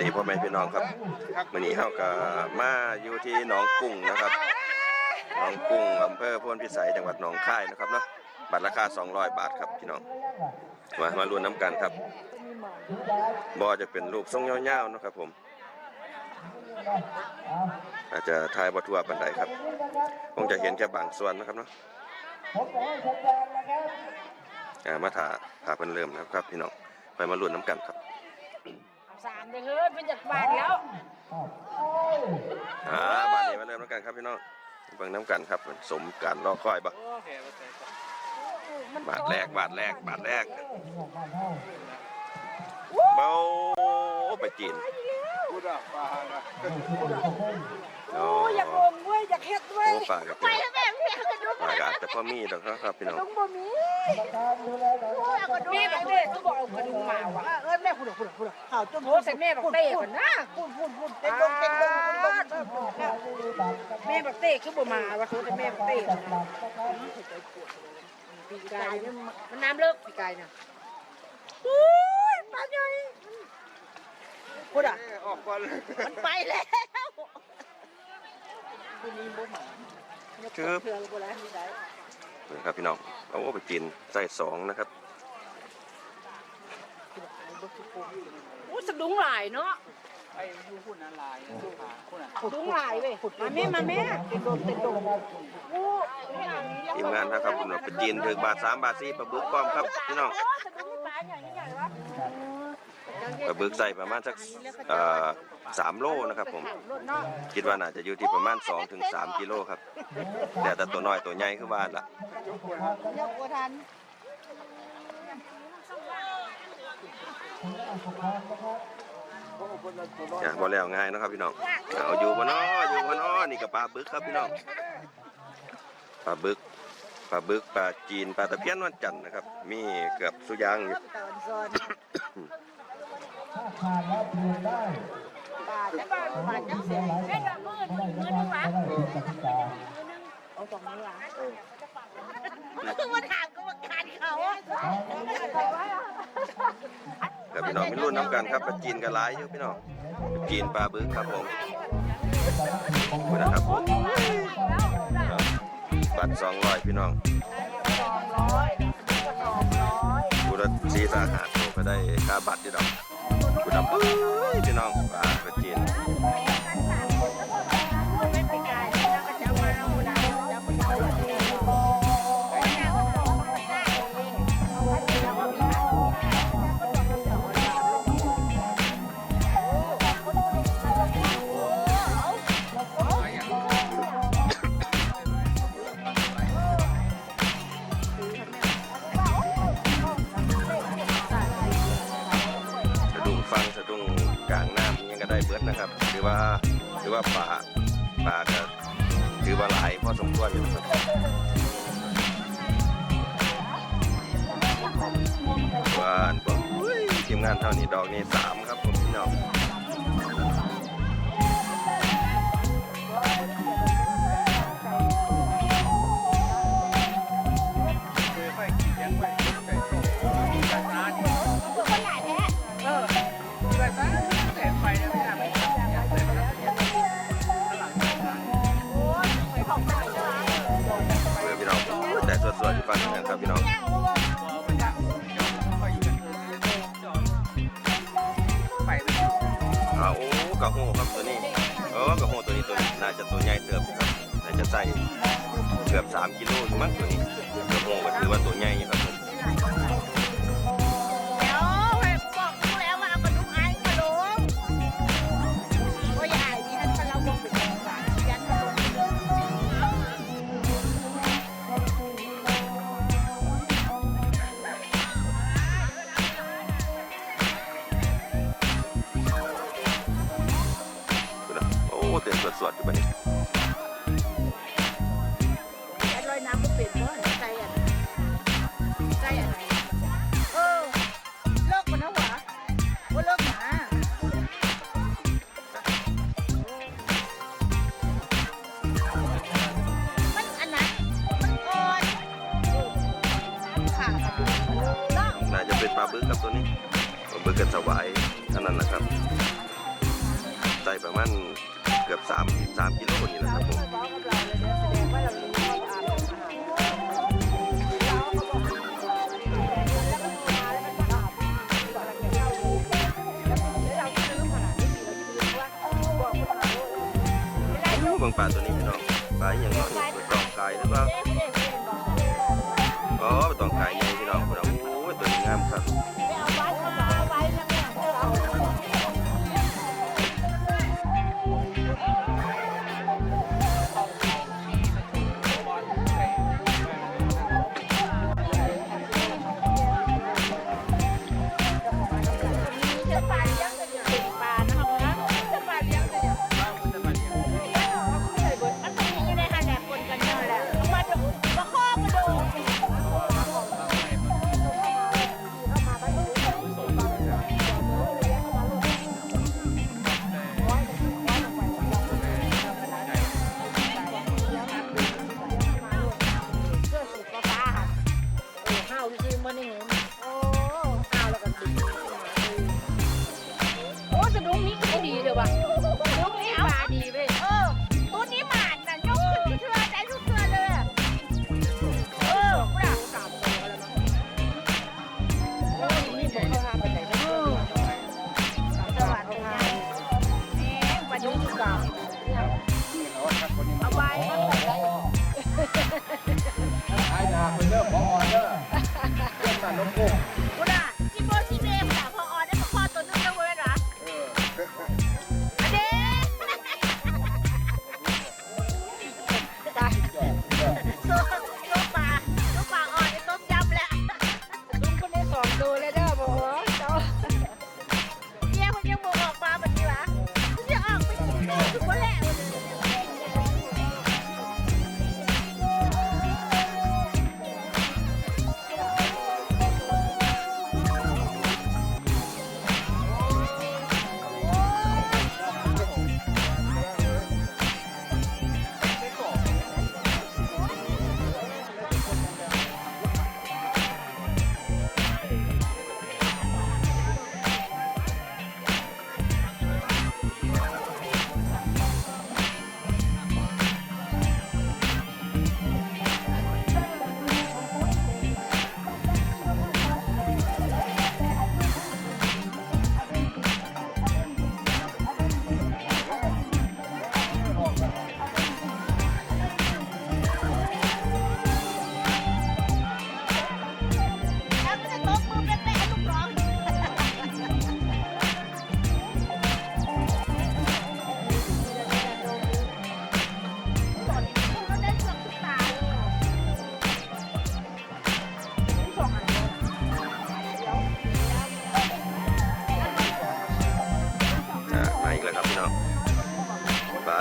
ดีพ่อแม่พี่น้องครับวันนี้เฮาก็มาอยู่ที่หนองกุ้งนะครับหนองกุ้งอำเภอพนพิสัยจังหวัดหนองคายนะครับเนาะบัตรราคา 200 บาทครับพี่น้องมามาลุ้นน้ำกันครับบอจะเป็นรูปทรงยาวๆนะครับผม อาจจะทายบัทั่วปันใดครับ คงจะเห็นแค่บางส่วนนะครับเนาะมาถ่าถ่าเพิ่นเริ่มนะครับครับพี่น้องไปมาลุ้นน้ำกันครับ สามเดือนเป็นจากบาทแล้วอ่าบาทนี้มาเริ่มน้ำกันครับพี่น้องเบิ่งน้ำกันครับสมการรอคอยบ่บาทแรกบาทแรกบาทแรกเบาไปจีนพูดอะปลานะโอ้โอ้อยากลงเว้ยอยากเฮ็ดเว้ยโอ้ปลากับไปแล้ว ม่แม่กากาแต่พ่อมีดอกครับพี่น้องดุมบ่มีแม่บอกเด้ก็บอกเอากระดุมมาว่ะเออแม่พูดพูดพูดข่าวจนโอ้ใส่แม่บอกเต้ก่อนนะพูดพูดพูดเป็นดงเป็นดงเป็นแม่บอกเต้คือบ่มาว่าโทษแต่แม่บอกเต้ปีกายเนี่ยมันน้ำเลิกปีกายน่ะอุ้ยปลาใหญ่พูดอะออกก่อนเลยมันไปแล้วคือเพื่อนกูแล้ว ที่ไหนครับพี่น้องโอ้ไปจีนใส่สองนะครับโอ้สะดุ้งหลายเนาะไอ้ยูหุ่นนั้นลายปลาคนอะสะดุ้งหลายเว้ยมาแม่มาแม่เป็นดงเป็นดงโอ้ไม่อ่านนี้ยังทีมงานนะครับผมไปจีนถึงบาทสามบาทสี่ปลาบึกกอมครับพี่น้องสะดุ้งปลาใหญ่ใหญ่วะปลาบึกใส่ประมาณสักเอ่อสา มโลนะครับผมรถเนาะคิดว่าน่าจะอยู่ที่ประมาณ2ถึง3กิโลครับ แต่แต่ตัวน้อยตัวใหญ่คือว่าล่ะยกกทันอย่าบ่แล้วง่ายเนาะครับพี่น้องเอาอยู่บ่เนาะอยู่บ่เนาะนี่ก็ปลาบึกครับพี่น้องปลาบึกปลาบึกปลาจีนปลาตะเพียนวันจันทร์นะครับ มีเกือบสุอยางอยู่ตอนซอน บาทจะบาทบาทจังเสียแม่ดอกมือมือมือนึงวะเอาสองนิ้วอะคือมาถามก็มการเขาครับพี่น้องมีรุ่นน้ำกันครับปลาจีนก็หลายอยู่พี่น้องปลาจีนปลาบึกครับผมนี่นะครับผมครับบัตร200พี่น้องกูละสีสาหาตัวก็ได้ค่าบัตรที่ดอกกูดำเอ้ยพี่น้อง นะครับหรือว่าหรือว่าป่าป่าก็ถือว่าหลายพอสมควรอยู่นะครับว่าอันพวกอุ้ยทีมงานเท่านี้ดอกนี่สามครับผมพี่น้อง ไปสามยันลงดูนะโอ้เต็มสวดๆอยู่บัดนี้ ลาบึกครับตัวนี้ปลาบึกกันสวายเท่านั้นนะครับส่ประมาณเกือบ3 3กิโลนี่แหละครับผมฟ้องกับาเลยเนี่ยแสดงว่าเรารู้ว่าอาบน้ำอาหารเราก็บอกแล้วมันป่ะเข้าดูแล้วนี้เนาเวลาอู้เบางปลาตัวนี้พี่น้องปลาอย่างน้อยไปตองกายหรือเปล่าเด็กเด็กเด็กบอกอ๋อไปตองกายใหญ่พี่น้องพี่น้องโอ้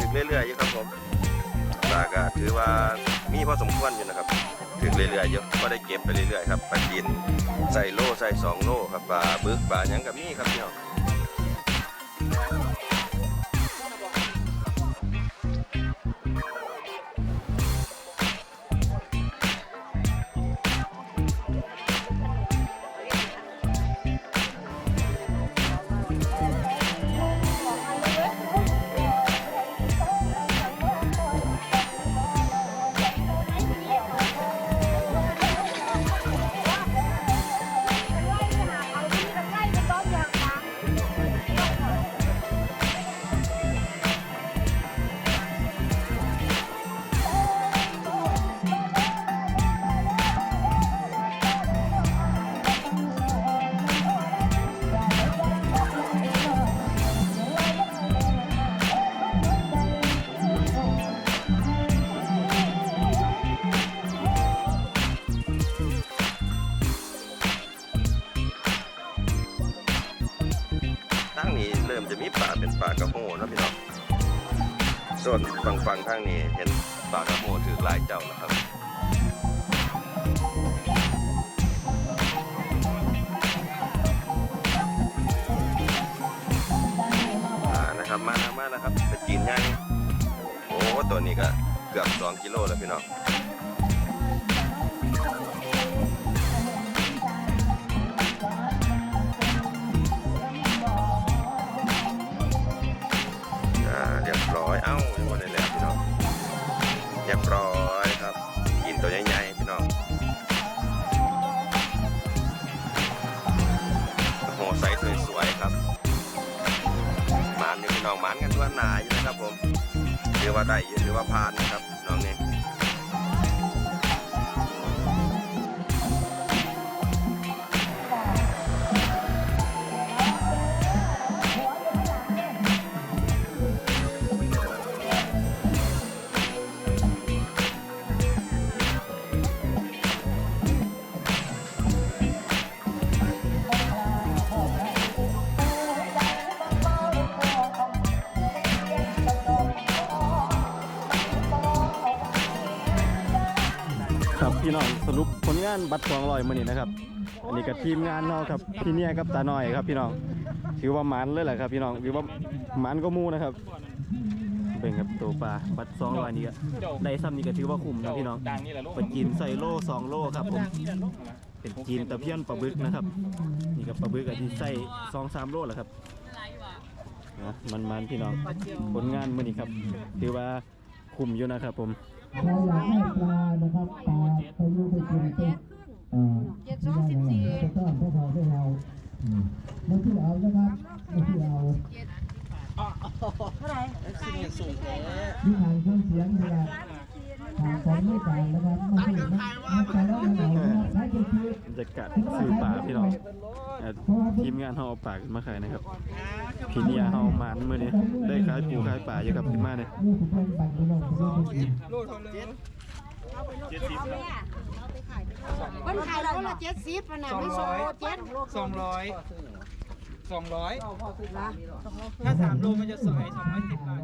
ถึงเรื่อยๆอยู่ครับผมปลาก็ถือว่ามีพอสมควรอยู่นะครับ ถึงเรื่อยๆเยอะก็ได้เก็บไปเรื่อยๆครับปลากินใส่โล่ใส่สองโล่ครับปลาบึกปลาหยังกับมีครับพี่น้อง ปลากระโหนะพี่น้องส่วนฝั่งฝั่งทางนี้เห็นปลากระโหถือหลายเจ้าแล้วครับนะครับมานะมานะครับเป็นจีนย่างโอ้ตัวนี้ก็เกือบ2กิโลแล้วพี่น้อง อยเอ้าอยู่บนนี้แหละพี่น้องเรียบร้อยครับ กินตัวใหญ่ๆพี่น้องโอ้โหไซส์สวยๆครับหมานี่พี่น้องหมานกันทั่วหนาอยู่นะครับผมถือว่าได้หรือว่าผ่านนะครับ งานบัตรสองร้อยมือนี้นะครับ อันนี้กับทีมงานเนาะครับพี่เนี่ยกับตาหน่อยครับพี่น้องถือว่าหมันเลยแหละครับพี่น้องถือว่าหมันก็มูนะครับเป็นครับตัวปลาบัตรสองร้อยนี้ก็ได้ซ้ำนี้ก็ถือว่าคุ้มนะพี่น้องดังนี่แหละลูกเป็นจีนใส่โล่สองโล่ครับผมเป็นจีนตะเพียนปลาบึกนะครับ นี่กับปลาบึกกับที่ใส่สองสามโล่แหละครับนะมันมันๆพี่น้องผลงานมือนี้ครับ ถือว่าคุ้มอยู่นะครับผม เราอยากให้ปลานะครับปลาไปอยู่ไปกินไปเอ่อเจ็ดสองสิบสี่จะต้อนพวกเราพวกเราอืมไม่ที่เอานะครับไม่ที่เอาที่ทางเครื่องเสียงเวลางของไม่ต่างนะครับไม่ใช่นะมันไปแล้วมันเอานะครับใช้เป็นทีบรรยากาศซื้อปลาพี่น้องเอ่อทีมงานเขาเอาปลาขึ้นมาขายนะครับพี่เนี่ยเขาเอามันมือนี้ได้ขายปูขายปลาอยู่กับขึ้นมาเนี่ยนี่คือเป็นบัตรพี่น้องที่ได้กินคนขายเราละเจ็ดสิบนะไม่โซ่เจ็ดสองร้อยสองร้อยถ้าสามโลมันจะสวยสองร้อยสิบบาท